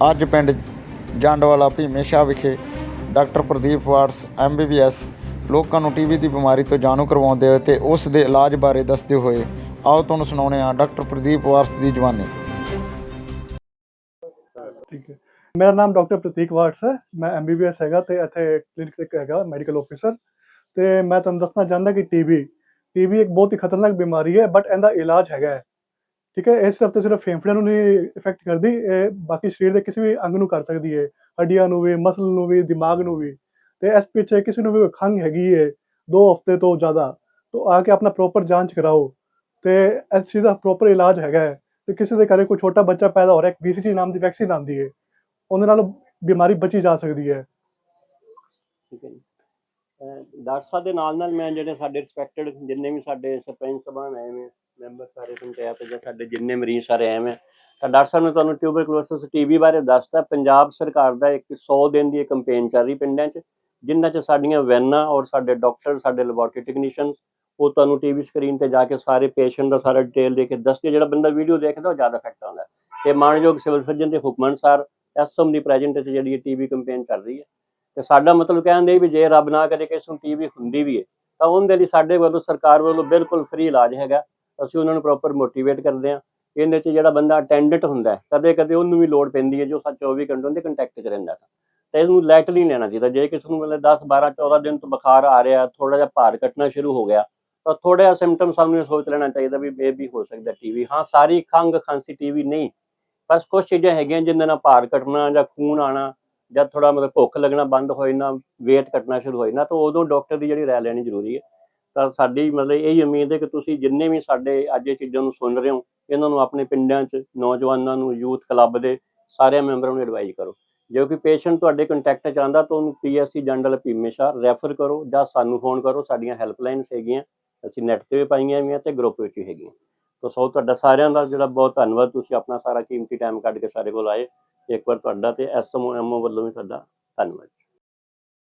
ਅੱਜ ਪਿੰਡ ਜੰਡਵਾਲਾ ਭੀਮੇ ਸ਼ਾਹ ਵਿਖੇ ਡਾਕਟਰ ਪ੍ਰਦੀਪ ਵਾਰਸ ਐਮਬੀਬੀਐਸ ਲੋਕਾਂ ਨੂੰ ਟੀਵੀ ਦੀ ਬਿਮਾਰੀ ਤੋਂ ਜਾਣੂ ਕਰਵਾਉਂਦੇ ਹੋਏ ਤੇ ਉਸ ਦੇ ਇਲਾਜ ਬਾਰੇ ਦੱਸਦੇ ਹੋਏ ਆਓ ਤੁਹਾਨੂੰ ਸੁਣਾਉਂਦੇ ਹਾਂ ਡਾਕਟਰ ਪ੍ਰਦੀਪ ਵਾਰਸ ਦੀ ਜਵਾਨੀ। ਠੀਕ ਹੈ। ਮੇਰਾ ਨਾਮ ਡਾਕਟਰ ਪ੍ਰਤੀਕ ਵਾਟਸ ਹੈ। ਮੈਂ ਐਮਬੀਬੀਐਸ ਹੈਗਾ ਤੇ ਇੱਥੇ ਕਲੀਨਿਕ ਤੇ ਹੈਗਾ ਮੈਡੀਕਲ ਆਫੀਸਰ ਤੇ ਮੈਂ ਤੁਹਾਨੂੰ ਦੱਸਣਾ ਚਾਹੁੰਦਾ ਕਿ ਟੀਬੀ ਟੀਬੀ ਇੱਕ ਬਹੁਤ ਹੀ ਖਤਰਨਾਕ ਬਿਮਾਰੀ ਹੈ ਬਟ ਇਹਦਾ ਇਲਾਜ ਹੈਗਾ ਹੈ। ਠੀਕ ਹੈ ਇਹ ਸਿਰਫ ਤੇ ਸਿਰਫ ਫੇਫੜਿਆਂ ਨੂੰ ਨਹੀਂ ਇਫੈਕਟ ਕਰਦੀ, ਇਹ ਬਾਕੀ ਸਰੀਰ ਦੇ ਕਿਸੇ ਵੀ ਅੰਗ ਨੂੰ ਕਰ ਸਕਦੀ ਹੈ, ਹੱਡੀਆਂ ਨੂੰ ਵੀ ਮਸਲ ਨੂੰ ਵੀ, ਦਿਮਾਗ ਨੂੰ ਵੀ। ਤੇ ਇਸ ਪਿੱਛੇ ਕਿਸੇ ਨੂੰ ਵੀ ਖੰਘ ਹੈਗੀ ਹੈ, ਦੋ ਹਫ਼ਤੇ ਤੋਂ ਜ਼ਿਆਦਾ, ਤਾਂ ਆ ਕੇ ਆਪਣਾ ਪ੍ਰੋਪਰ ਜਾਂਚ ਕਰਾਓ। ਤੇ ਇਸ ਚੀਜ਼ ਦਾ ਪ੍ਰੋਪਰ ਇਲਾਜ ਹੈਗਾ ਹੈ ਤੇ ਕਿਸੇ ਦੇ ਘਰੇ ਕੋਈ ਛੋਟਾ ਬੱਚਾ ਪੈਦਾ ਹੋ ਰਿਹਾ, ਇੱਕ BCG ਨਾਮ ਦੀ ਵੈਕਸੀਨ ਆਉਂਦੀ ਹੈ, ਉਹਦੇ ਨਾਲ ਬਿਮਾਰੀ ਬਚੀ ਜਾ ਸਕਦੀ ਹੈ। ਠੀਕ ਹੈ ਜੀ। ਡਾਕਟਰ ਸਾਹਿਬ ਦੇ ਨਾਲ ਨਾਲ ਮੈਂ ਜਿਹੜੇ ਸਾਡੇ ਰਿਸਪੈਕਟਡ ਜਿੰਨੇ ਵੀ ਸਾਡੇ ਸਰਪੰਚ ਸਭਾਨ ਆਏ ਨੇ ਮੈਂਬਰ ਸਾਰੇ ਪੰਚਾਇਤ ਜਾਂ ਸਾਡੇ ਜਿੰਨੇ ਮਰੀਜ਼ ਸਾਰੇ ਆਏ ਨੇ ਤਾਂ ਡਾਕਟਰ ਸਾਹਿਬ ਨੇ ਤੁਹਾਨੂੰ ਟਿਊਬਰਕਲੋਸਿਸ ਟੀਬੀ ਬਾਰੇ ਦੱਸਤਾ ਪੰਜਾਬ ਸਰਕਾਰ ਦਾ ਇੱਕ 100 ਦਿਨ ਦੀ ਕੈਂਪੇਨ ਚੱਲ ਰਹੀ ਪਿੰਡਾਂ 'ਚ ਜਿਨ੍ਹਾਂ 'ਚ ਸਾਡੀਆਂ ਵੈਨਾਂ ਔਰ ਸਾਡੇ ਡਾਕਟਰ ਸਾਡੇ ਲੈਬੋਰਟਰੀ ਟੈਕਨੀਸ਼ੀਅਨ ਉਹ ਤੁਹਾਨੂੰ ਟੀਵੀ ਸਕਰੀਨ ਤੇ ਜਾ ਕੇ ਸਾਰੇ ਪੇਸ਼ੈਂਟ ਦਾ ਸਾਰਾ ਡਿਟੇਲ ਦੇ ਕੇ ਦੱਸਦੇ ਜਿਹੜਾ ਬੰਦਾ ਵੀਡੀਓ ਦੇਖਦਾ, ਉਹ ਜ਼ਿਆਦਾ ਇਫੈਕਟ ਆਉਂਦਾ ਹੈ। ਤੇ ਮਾਨਯੋਗ ਸਿਵਲ ਸਰਜਨ ਦੇ ਹੁਕਮ ਅਨੁਸਾਰ ਐਸਐਮ ਦੀ ਪ੍ਰੈਜੈਂਟ ਤੇ ਜਿਹੜੀ ਟੀਵੀ ਕੈਂਪੇਨ ਚੱਲ ਰਹੀ ਹੈ ਤੇ ਸਾਡਾ ਮਤਲਬ ਕਹਿੰਦੇ ਵੀ ਜੇ ਰੱਬ ਨਾ ਕਰੇ ਕਿਸੇ ਨੂੰ ਟੀਵੀ ਹੁੰਦੀ ਵੀ ਹੈ ਤਾਂ ਉਹਦੇ ਲਈ ਸਾਡੇ ਵੱਲੋਂ ਸਰਕਾਰ ਵੱਲੋਂ ਬਿਲਕੁਲ ਫ੍ਰੀ ਇਲਾਜ ਹੈਗਾ। ਅਸੀਂ ਉਹਨਾਂ ਨੂੰ ਪ੍ਰੋਪਰ ਮੋਟੀਵੇਟ ਕਰਦੇ ਹਾਂ। ਇਹਦੇ 'ਚ ਜਿਹੜਾ ਬੰਦਾ ਅਟੈਂਡੈਂਟ ਹੁੰਦਾ ਕਦੇ ਕਦੇ ਉਹਨੂੰ ਵੀ ਲੋੜ ਪੈਂਦੀ ਹੈ ਜੋ ਸੱਚ 24 ਘੰਟੇ ਉਹਦੇ ਕੰਟੈਕਟ 'ਚ ਰਹਿੰਦਾ ਹੈ। ਤੇ ਇਹਨੂੰ ਲਾਈਟਲੀ ਨਹੀਂ ਲੈਣਾ ਚਾਹੀਦਾ। ਜੇ ਕਿਸੇ ਨੂੰ ਮਤਲਬ 10 12 14 ਦਿਨ ਤੋਂ ਬੁਖਾਰ ਆ ਰਿਹਾ ਥੋੜਾ ਜਿਹਾ ਭਾਰ ਕੱਟਣਾ ਸ਼ੁਰੂ ਹੋ ਗਿਆ, ਤਾਂ ਥੋੜਾ ਜਿਹਾ ਸਿੰਪਟਮ ਸਾਨੂੰ ਇਹ ਸੋਚ ਲੈਣਾ ਚਾਹੀਦਾ ਵੀ ਇਹ ਵੀ ਹੋ ਸਕਦਾ ਟੀਵੀ। ਹਾਂ, ਸਾਰੀ ਖੰਘ ਖਾਂਸੀ ਟੀਵੀ ਨਹੀਂ, ਬਸ ਕੁਝ ਚੀਜ਼ਾਂ ਹੈਗੀਆਂ ਜਿਨ੍ਹਾਂ ਨਾਲ ਭਾਰ ਘਟਣਾ ਜਾਂ ਖੂਨ ਆਣਾ ਜਾਂ ਥੋੜਾ ਮਤਲਬ ਭੁੱਖ ਲੱਗਣਾ ਬੰਦ ਹੋਏ ਨਾ weight ਘਟਣਾ ਸ਼ੁਰੂ ਹੋਏ ਨਾ ਤਾਂ ਉਦੋਂ ਡਾਕਟਰ ਦੀ ਜਿਹੜੀ ਰਾਏ ਲੈਣੀ ਜ਼ਰੂਰੀ ਹੈ। ਤਾਂ ਸਾਡੀ ਮਤਲਬ ਇਹ ਉਮੀਦ ਹੈ ਕਿ ਤੁਸੀਂ ਜਿੰਨੇ ਵੀ ਸਾਡੇ ਅੱਜ ਇਹ ਚੀਜ਼ਾਂ ਨੂੰ ਸੁਣ ਰਹੇ ਹੋ, ਇਹਨਾਂ ਨੂੰ ਆਪਣੇ ਪਿੰਡਾਂ 'ਚ ਨੌਜਵਾਨਾਂ ਨੂੰ ਯੂਥ ਕਲੱਬ ਦੇ ਸਾਰੇ ਮੈਂਬਰਾਂ ਨੂੰ ਐਡਵਾਈਜ਼ ਕਰੋ। ਜੇ ਕੋਈ ਪੇਸ਼ੈਂਟ ਤੁਹਾਡੇ ਕੰਟੈਕਟ 'ਚ ਆਉਂਦਾ ਤਾਂ ਉਹਨੂੰ ਪੀਐਸਸੀ ਜੰਡਲ ਭੀਮੇਸ਼ਾ ਰੈਫਰ ਕਰੋ ਜਾਂ ਸਾਨੂੰ ਫੋਨ ਕਰੋ, ਸਾਡੀਆਂ ਹੈਲਪਲਾਈਨਸ ਹੈਗੀਆਂ, ਅਸੀਂ ਨੈਟ ਤੇ ਵੀ ਪਾਈਆਂ ਹੋਈਆਂ ਤੇ ਗਰੁੱਪ ਵਿੱਚ ਵੀ ਹੈਗੀਆਂ। ਤਾਂ ਸੋ ਤੁਹਾਡਾ ਸਾਰਿਆਂ ਦਾ ਜਿਹੜਾ ਬਹੁਤ ਧੰਨਵਾਦ, ਤੁਸੀਂ ਆਪਣਾ ਸਾਰਾ ਕੀਮਤੀ ਟਾਈਮ ਕੱਢ ਕੇ ਸਾਡੇ ਕੋਲ ਆਏ। ਇੱਕ ਵਾਰ ਤੁਹਾਡਾ ਤੇ ਐਸਐਮਓ ਐਮਓ ਵੱਲੋਂ ਵੀ ਤੁਹਾਡਾ ਧੰਨਵਾਦ।